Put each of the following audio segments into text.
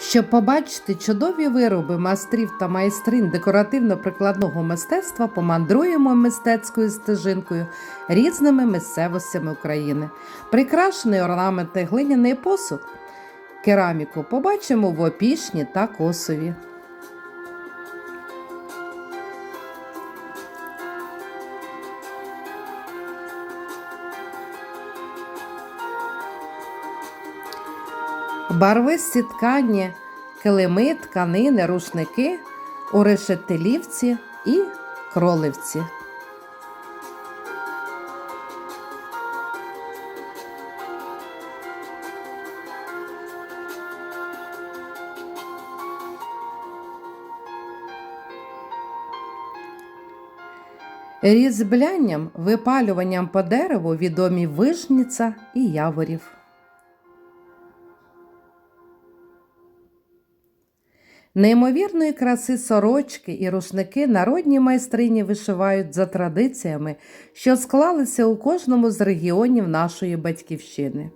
Щоб побачити чудові вироби майстрів та майстрин декоративно-прикладного мистецтва, помандруємо мистецькою стежинкою різними місцевостями України. Прикрашений орнаментний глиняний посуд, кераміку побачимо в Опішні та Косові. Барвисті ткані, килими, тканини, рушники у решетилівці і кроливці. Різьблянням, випалюванням по дереву відомі вижниця і яворів. Неймовірної краси сорочки і рушники народні майстрині вишивають за традиціями, що склалися у кожному з регіонів нашої батьківщини.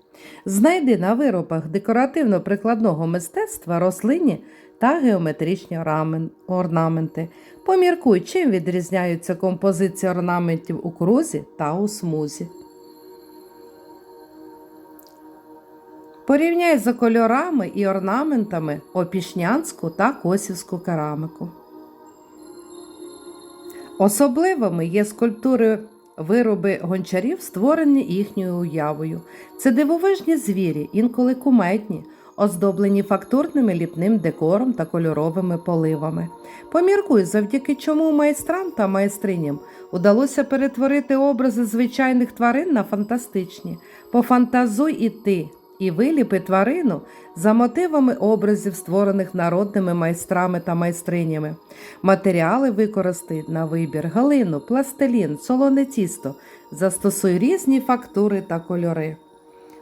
Знайди на виробах декоративно-прикладного мистецтва рослинні та геометричні орнаменти. Поміркуй, чим відрізняються композиції орнаментів у крузі та у смузі. Порівняй за кольорами і орнаментами опішнянську та косівську керамику. Особливими є скульптури вироби гончарів, створені їхньою уявою. Це дивовижні звірі, інколи куметні, оздоблені фактурним і ліпним декором та кольоровими поливами. Поміркуй, завдяки чому майстрам та майстриням удалося перетворити образи звичайних тварин на фантастичні. Пофантазуй і ти, і виліпи тварину за мотивами образів, створених народними майстрами та майстринями. Матеріали використай на вибір галину, пластилін, солоне тісто, застосуй різні фактури та кольори.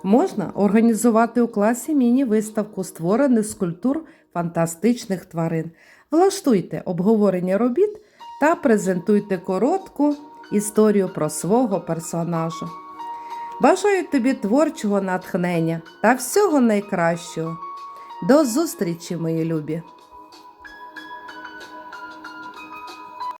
Можна організувати у класі міні-виставку створених скульптур фантастичних тварин. Влаштуйте обговорення робіт та презентуйте коротку історію про свого персонажа. Бажаю тобі творчого натхнення та всього найкращого. До зустрічі, мої любі!